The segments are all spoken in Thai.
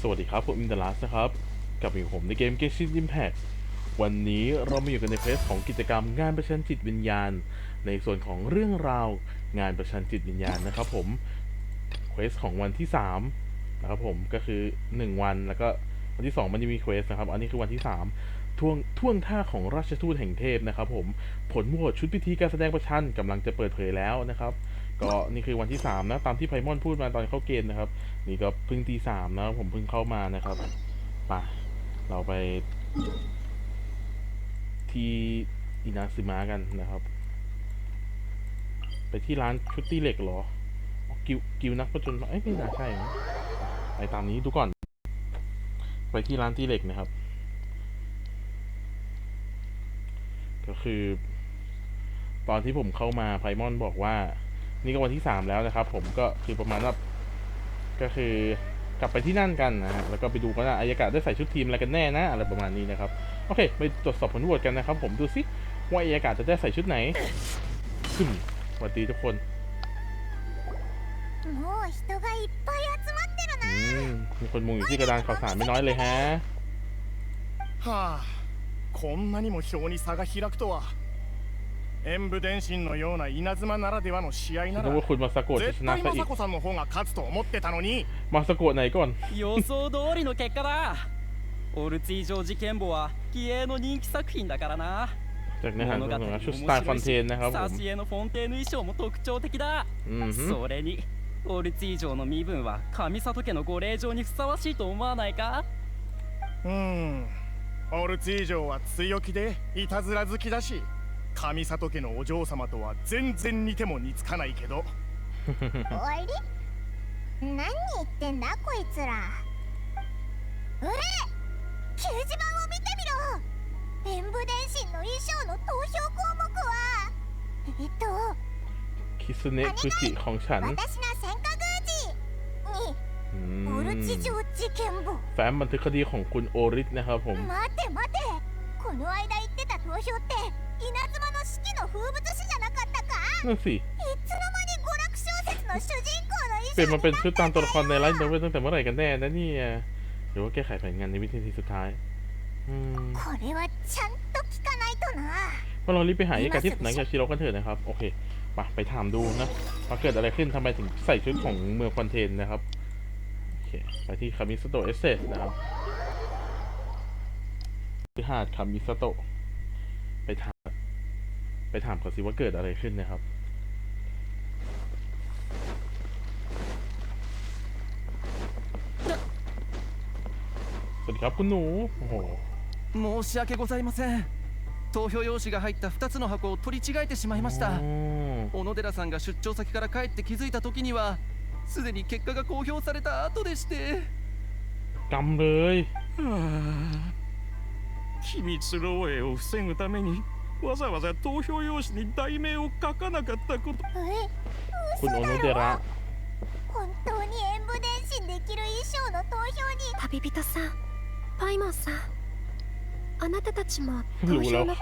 สวัสดีครับ ผมอินเดลัสนะครับ กับอยู่ผมในเกม Genshin Impact วันนี้เรามาอยู่กันในเฟสของกิจกรรมงานประชันจิตวิญญาณ ในส่วนของเรื่องราวงานประชันจิตวิญญาณนะครับผมเควสของวันที่3นะครับผมก็คือ 1 วันแล้วก็วันที่ 2 มันจะมีเควสนะครับ อันนี้คือวันที่ 3 ท่วงท่วงท่าของราชทูตแห่งเทพนะครับผมผลโหวตชุดพิธีการแสดงประชันกำลังจะเปิดเผยแล้วนะครับ ก็นี่คือวันที่สามนะตามที่ไพมอนพูดมาตอนเข้าเกณฑ์นะครับ นี่ก็เพิ่งตีสามนะผมเพิ่งเข้ามานะครับไปเราไป ที่อินาซึมะกันนะครับ ไปที่ร้านชุดตีเหล็กเหรออ๋อกิวกิวนักประจนเอ้ยไม่น่าใช่นะไปตามนี้ดูก่อน ไปที่ร้านตีเหล็กนะครับ ก็คือ ตอนที่ผมเข้ามาไพมอนบอกว่า นี่ก็วันที่สามแล้วนะครับ ผมก็คือประมาณว่าก็คือกลับไปที่นั่นกันนะฮะแล้วก็ไปดูกันว่าอายากาศได้ใส่ชุดทีมอะไรกันแน่นะอะไรประมาณนี้นะครับโอเค ไปตรวจสอบผลโหวตกันนะครับ ผมดูซิว่าอายากาศจะได้ใส่ชุดไหนขึ้นสวัสดีทุกคน もう人がいっぱい集まってる อื な มมีคนมุงอยู่ที่กระดานข่าวสารไม่น้อยเลยฮะ はあこんなにも票に差が開くとは 演武伝心のような稲妻ならではの試合 คิ な ด ら ว่าคุณมาสะกดจะช 絶 นะ 対 ซะอี 雅 ก 子さんの方が勝つと思ってたのに มาสะกดไหนก่อน 予想通りの結果だオルツィ城事件簿は気鋭の人気作品だからな จากเนื้อหา 物語 ส่วน も ของ 面 ชุดสไตล์ฟ 白 อน い เทน し นะครับผม 挿絵のフォンテーヌ衣装も特徴的だ อืมฮึ それにオルツィ城の身分は上里家のご令嬢にふさわしいと思わないかうーんオルツィ城は強気でいたずら好きだし 上里家のお嬢様とは全然似ても似つかないけど終わり何言ってんだこいつらうれ掲示板を見てみろ演武伝心の衣装の投票項目はえっと คิสเนะกุจิของฉัน 私の戦火宮司 อื にオルチ ม 城事件簿 แฟ้มบันทึกคดีของคุณโอริสนะครับผม 待て待てこの間言ってた投票って稲妻の四季の風 物詩じゃなかったか นั่นสิ いつの間に娯楽小説の主人公の เปลี่ยน 衣 มา 装 เป็น にな ชุด っ ตาม た ตัวละครใน ん ไล だ ฟ์โนเวลตั้งแต่เมื่อไหร่กันแน่นะเนี่ยหรือว่าแก้ไขแผนงานในวิธีสุดท้าย อืม これはちゃんと聞かないとな พวกเรารีบไปหาเอกาที่ไหนกับชิโร่กันเถอะนะครับ โอเคไปไปถามดูนะว่าเกิดอะไรขึ้นทำไมถึงใส่ชุดของเมืองคอนเทนนะครับ โอเค ไปที่คามิสโตะเอสเซสนะครับที่หาดคามิสโตะไปถาม ไปถามเขาสิว่าเกิดอะไรขึ้นนะครับ สวัสดีครับคุณหนู โอ้โห申し訳ございません投票用紙が入った2つの箱を取り違えてしまいました小野寺さんが出張先から帰って気づいた時にはすでに結果が公表された後でしてガンブー機密漏洩を防ぐためにわざわざ投票用紙に題名を書かなかったこと。え？この本当に演武伝心できる衣装の投票に。旅人さんパイモンさんあなたたちも投票の。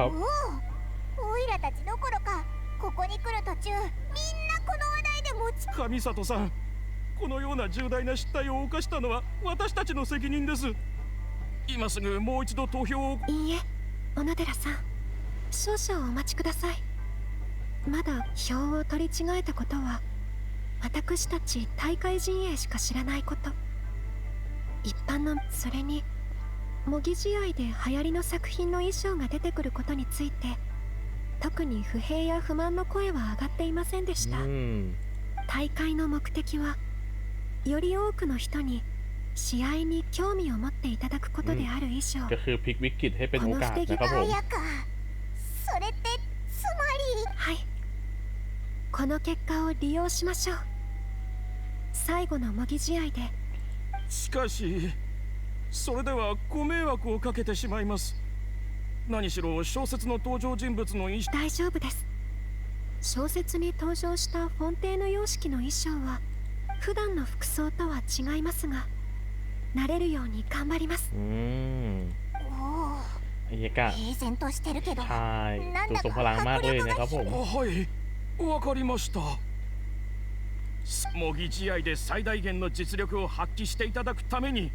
おおいらたちどころかここに来る途中みんなこの話題で持ち。神里さんこのような重大な失態を犯したのは私たちの責任です。今すぐもう一度投票を。いいえ小野寺さん。少々お待ちください。まだ票を取り違えたことは私たち大会陣営しか知らないこと。一般のそれに模擬試合で流行りの作品の衣装が出てくることについて特に不平や不満の声は上がっていませんでした、大会の目的はより多くの人に試合に興味を持っていただくことである以上、うん、この不手際はい。この結果を利用しましょう。最後の模擬試合で。しかしそれではご迷惑をかけてしまいます。何しろ小説の登場人物の衣装大丈夫です。小説に登場したフォンテーヌ様式の衣装は普段の服装とは違いますが慣れるように頑張ります。うん。おお 平然としてるけど ใช่ตัวทรงพลังมากเลยนะครับผม はいわかりました模擬試合で最大限の実力を発揮していただくために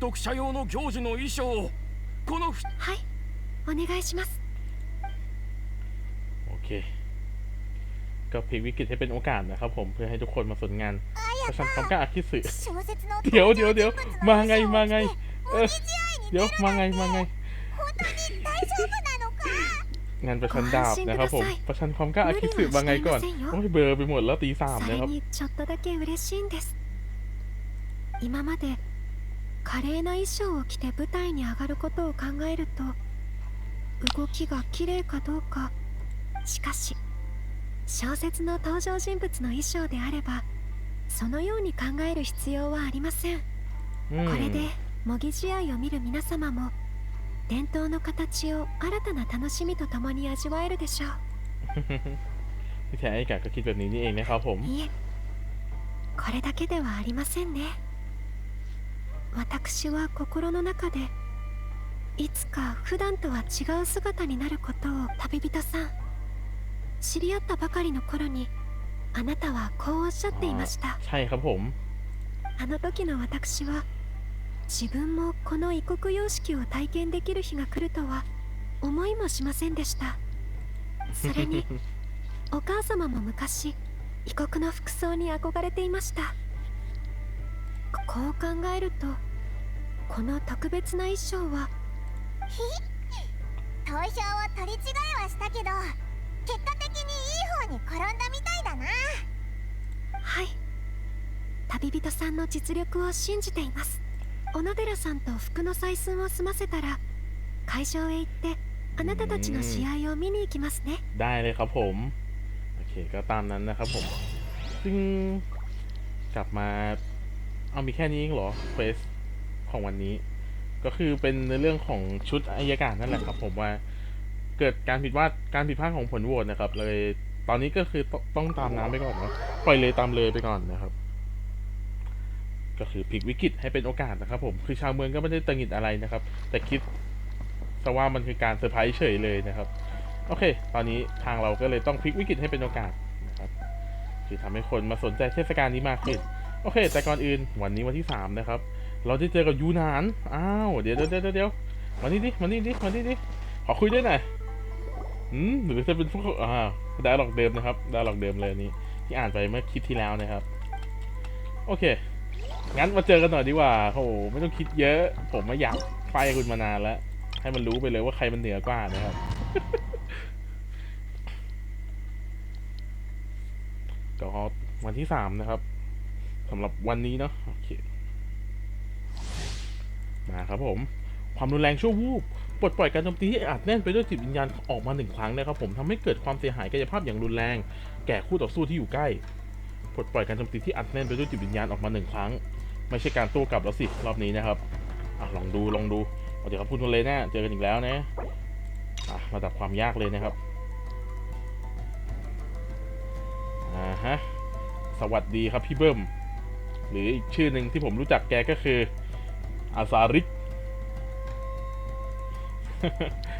読者用の行事の衣装をこのふはいお願いします โอเค ก็พลิกวิกฤตให้เป็นโอกาสนะครับผมเพื่อให้ทุกคนมาสนงานประชันความกล้าอาคิสึ 小説の เดี๋ยวเดี๋ยวเดี๋ยวมาไงมาไง เออ 模擬試合に เดี๋ยวมาไงมาไง 本当 に大丈夫なのか งานประชันดาบนะครับผม ประชันความกล้าอาคิสึมาไงก่อนโอ้ยเบลอร์ไปหมดแล้วตีสาม そ นะ れ ครับ にちょっとだけ嬉しいんです今まで華麗な衣装を着て舞台に上がることを考えると動きが綺麗かどうかしかし小説の登場人物の衣装であればそのように考える必要はありません อืม これで模擬試合を見る皆様も 伝統の形を新たな楽しみとともに味わえるでしょう ที่แท้ไอ้กาก็คิดแบบนี้นี่เองนะครับผม いえこれだけではありませんね私は心の中でいつか普段とは違う姿になることを旅人さん知り合ったばかりの頃にあなたはこうおっしゃっていました ใช่ครับผม あの時の私は 自分もこの異国様式を体験できる日が来るとは思いもしませんでした。それに お母様も昔異国の服装に憧れていました。ここう考えるとこの特別な衣装は 投票を取り違えはしたけど結果的にいい方に転んだみたいだな。はい。旅人さんの実力を信じています小野寺さんと服の採寸を済ませたら会場へ行ってあなたたちの試合を見に行きますね ได้เลยครับผม โอเคก็ตามนั้นนะครับผม ซึ่งกลับมา เอามีแค่นี้เองเหรอเฟสของวันนี้ ก็คือเป็นในเรื่องของชุดอายการนั่นแหละครับ ผมว่าเกิดการผิดพลาดการผิดพลาดของผลโหวตนะครับ เลย ตอนนี้ก็คือตต้องตามน้ำไปก่อนเนาะปล่อยเลยตามเลยไปก่อนนะครับ ก็คือพลิกวิกฤตให้เป็นโอกาสนะครับ ผมคือชาวเมืองก็ไม่ได้ตังหิดอะไรนะครับ แต่คิดซะว่ามันคือการเซอร์ไพรส์เฉยเลยนะครับ โอเค ตอนนี้ทางเราก็เลยต้องพลิกวิกฤตให้เป็นโอกาสนะครับคือทำให้คนมาสนใจเทศกาลนี้มากขึ้นโอเค แต่ก่อนอื่นวันนี้วันที่3นะครับ เราได้เจอกับยูนานอ้าวเดี๋ยวเดี๋ยวเดี๋ยวเดี๋ยวมานี่ดิมานี่ดิมานี่ดิขอคุยด้วยหน่อยอืมหรือจะเป็นพวกอ่าได้หลอกเดิมนะครับได้หลอกเดิมเลยนนี้ที่อ่านไปเมื่อคลิปที่แล้วนะครับ โอเค งั้นมาเจอกันหน่อยดีกว่าโอ้โหไม่ต้องคิดเยอะ ผมไม่อยากไฟคุณมานานแล้ว ให้มันรู้ไปเลยว่าใครมันเหนือกว่านะครับ ก็วันที่สามนะครับสำหรับวันนี้เนาะโอเคมาครับผม ความรุนแรงชั่ววูบปลดปล่อยการโจมตีที่อัดแน่นไปด้วยจิตวิญญาณออกมาหนึ่งครั้งนะครับผมทำให้เกิดความเสียหายกายภาพอย่างรุนแรง แก่คู่ต่อสู้ที่อยู่ใกล้ ปลดปล่อยการโจมตีที่อัดแน่นไปด้วยจิตวิญญาณออกมาหนึ่งครั้ง ไม่ใช่การโต้กลับแล้วสิรอบนี้นะครับอะลองดูลองดูเดี๋ยวครับพูดกันเลยนะเจอกันอีกแล้วนะอะระดับความยากเลยนะครับอ่าฮะสวัสดีครับพี่เบิ้มหรืออีกชื่อหนึ่งที่ผมรู้จักแกก็คืออาซาริก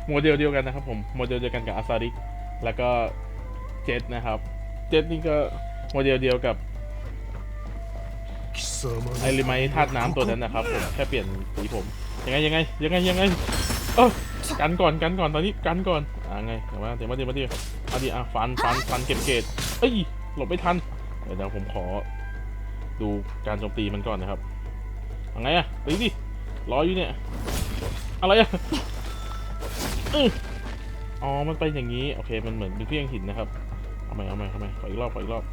โมเดลเดียวกันนะครับผมโมเดลเดียวกันกับอาซาริกแล้วก็เจ็ดนะครับ เจ็ดนี่ก็ โมเดลเดียวกับ貴様ไอริไมธาตุน้ำตัวนั้นนะครับผมแค่เปลี่ยนสีผม ยังไงยังไงยังไงยังไงเออกันก่อนกันก่อนตอนนี้กันก่อนอ่าไงเดี๋ยวมาเดี๋ยวมาเดี๋ยวมาเดี๋ยวเอาดิอะฟันฟันฟันเก็บเกรดเอ้ยหลบไม่ทันเดี๋ยวเดี๋ยวผมขอ ดูการโจมตีมันก่อนนะครับเอาไงอะตีดิรออยู่เนี่ยอะไรอะอื้ออ๋อมันไปนอย่างนี้โอเคมันเหมือนเป็นเพียงหินนะครับเอาใหม่เอาใหม่เอาใหม่ขออีกรอบขออีกรอบ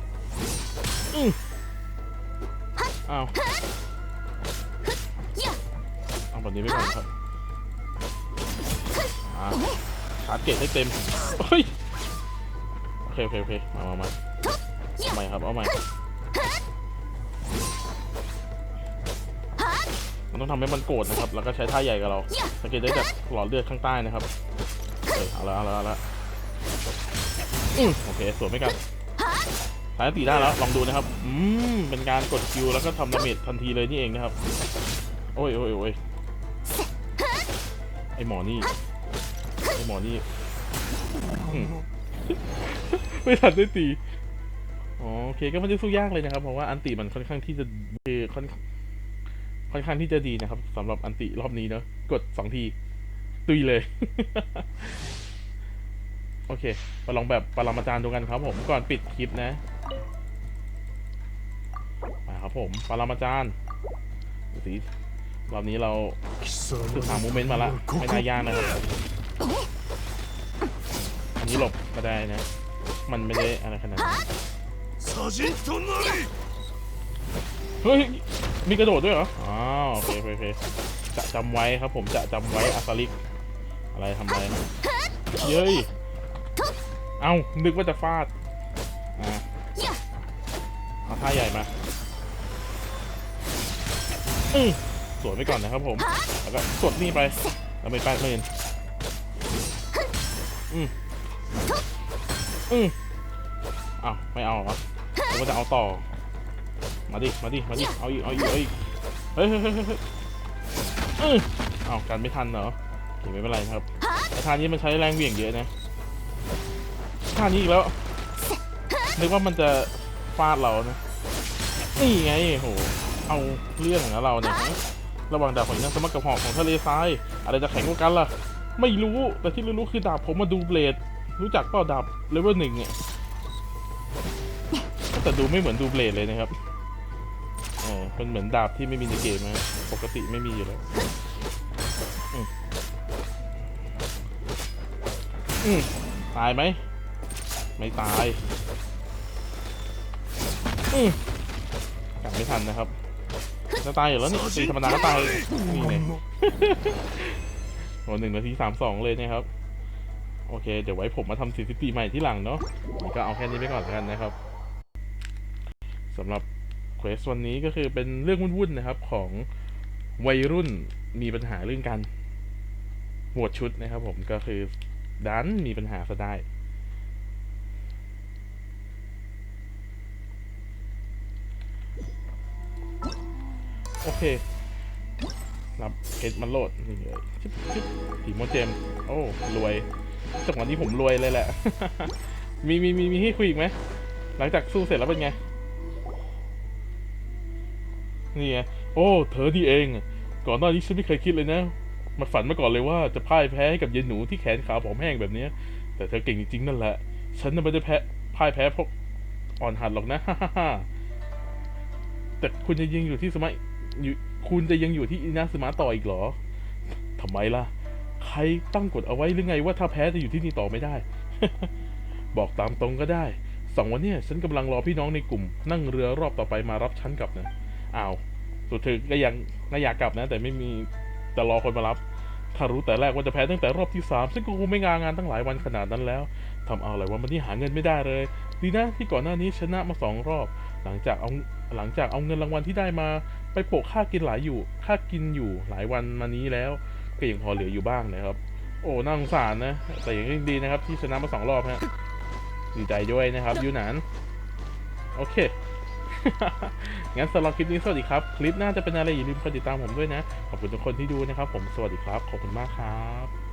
อื้าวเอาแบบนี้ไปก่อนครับชาร์จเกตให้เต็ม เฮ้ย โอเคโอเคโอเค มามามาเอาใหม่ครับ เอาใหม่มันต้องทำให้มันโกรธนะครับ แล้วก็ใช้ท่าใหญ่กับเรา สังเกตได้จากหลอดเลือดข้างใต้นะครับ เอออาละเอาละเอาละอืมโอเค สวยไม่กัน สายตีได้แล้วลองดูนะครับอืมเป็นการกดคิวแล้วก็ทำดาเมจทันทีเลยนี่เองนะครับ โอ้ยโอ้ยโอ้ยไอหมอนี่ไอหมอนี่ไม่ทันได้ตีอ๋อโอเคก็ไม่ได้สู้ยากเลยนะครับเพราะว่าอันติมันค่อนข้างที่จะคือค่อนค่อนข้างที่จะดีนะครับสำหรับอันติรอบนี้เนอะกดสองทีตุยเลย โอเค มาลองแบบปรมาจารย์ดูกันครับผมก่อนปิดคลิปนะ ผมปรามาจารย์สีรอบนี้เราคือหาโมเมนต์มาละไม่น่ายากนะครับอันนี้หลบมาได้นะ มันไม่ได้อะไรขนาดนั้นเฮ้ยมีกระโดดด้วยเหรออ๋อโอเคโอเคจะจำไว้ครับผมจะจำไว้อาซาลิก อะไรทำอะไรเย้ยเอานึกว่าจะฟาดอ่าเอาท่าใหญ่มา อืมสวนไปก่อนนะครับผม แล้วก็กดนี่ไปแล้วไปแปดหมื่นอืมอืมอ้าวไม่เอาเหรอหรือว่าจะเอาต่อ มาดิ มาดิ มาดิ เอาอีก เอาอีก เอาอีก เฮ้ยเฮ้ยเฮ้ยเฮ้ยเฮ้ยอื้อเอากันไม่ทันเหรอโอเคไม่เป็นไรนะครับแต่ท่านี้มันใช้แรงเหวี่ยงเยอะนะท่านี้อีกแล้ว นึกว่ามันจะฟาดเรานะ นี่ไงโห เอาเรื่องของเราเนี่ยระหว่างดาบของนักสมัครกับหอกของทะเลทรายอะไรจะแข็งกว่ากันล่ะ ไม่รู้แต่ที่รู้ๆคือดาบผมมาดูเบลดรู้จักเปล่าดาบเลเวลหนึ่งเนี่ยแต่ดูไม่เหมือนดูเบลดเลยนะครับเออเป็นเหมือนดาบที่ไม่มีในเกมนะปกติไม่มีอยู่แล้วอืมตายไหมไม่ตายอืมกันไม่ทันนะครับ จะตายอยู่แล้วนี่ตีธรรมดาก็ตายนี่ไงโอ้หนึ่งนาทีสามสองเลยนะครับ โอเค เดี๋ยวไว้ผมมาทำสถิติใหม่ที่หลังเนาะนี่ก็เอาแค่นี้ไปก่อนแล้วกันนะครับสำหรับเควสวันนี้ก็คือเป็นเรื่องวุ่นๆนะครับของวัยรุ่นมีปัญหาเรื่องการโหวตชุดนะครับผมก็คือดันมีปัญหาซะได้ โอเค รับเพชรมันโหลดนี่เลยชิบชิบผีโมเจม โอ้รวยจังหวะนี้ผมรวยเลยแหละ มีมีมีมีให้คุยอีกไหม หลังจากสู้เสร็จแล้วเป็นไง นี่ไง โอ้ เธอนี่เอง ก่อนหน้านี้ฉันไม่เคยคิดเลยนะ มาฝันมาก่อนเลยว่าจะพ่ายแพ้ให้กับยายหนูที่แขนขาผอมแห้งแบบนี้ แต่เธอเก่งจริงๆนั่นแหละ ฉันน่ะไม่ได้แพ้พ่ายแพ้พราะอ่อนหัดหรอกนะ แต่คุณจะยังอยู่ที่สมัย อยู่คุณจะยังอยู่ที่อินาสมาต่ออีกเหรอทำไมล่ะ ใครตั้งกฎเอาไว้หรือไงว่าถ้าแพ้จะอยู่ที่นี่ต่อไม่ได้ บอกตามตรงก็ได้สองวันนี้ฉันกำลังรอพี่น้องในกลุ่ม นั่งเรือรอบต่อไปมารับฉันกลับนะอ้าวสุดท้ายก็ยังก็อยากกลับนะ แต่ไม่มีแต่รอคนมารับ ถ้ารู้แต่แรกว่าจะแพ้ตั้งแต่รอบที่สามฉันก็คงไม่งานงานตั้งหลายวันขนาดนั้นแล้วทำเอาอะไรวันนี้หาเงินไม่ได้เลย ดีนะที่ก่อนหน้านี้ชนะมาสองรอบ หลังจากเอาหลังจากเอาเงินรางวัลที่ได้มา ไปโปะค่ากินหลายอยู่ค่ากินอยู่หลายวันมานี้แล้วก็ยังพอเหลืออยู่บ้างนะครับ โอ้น่าสงสารนะ แต่อย่างดีนะครับ ที่ชนะมาสองรอบฮะดีใจด้วยนะครับยูนานโอเคงั้นสำหรับคลิปนี้สวัสดีครับ คลิปหน้าจะเป็นอะไรอย่าลืมกดติดตามผมด้วยนะ ขอบคุณทุกคนที่ดูนะครับ ผมสวัสดีครับ ขอบคุณมากครับ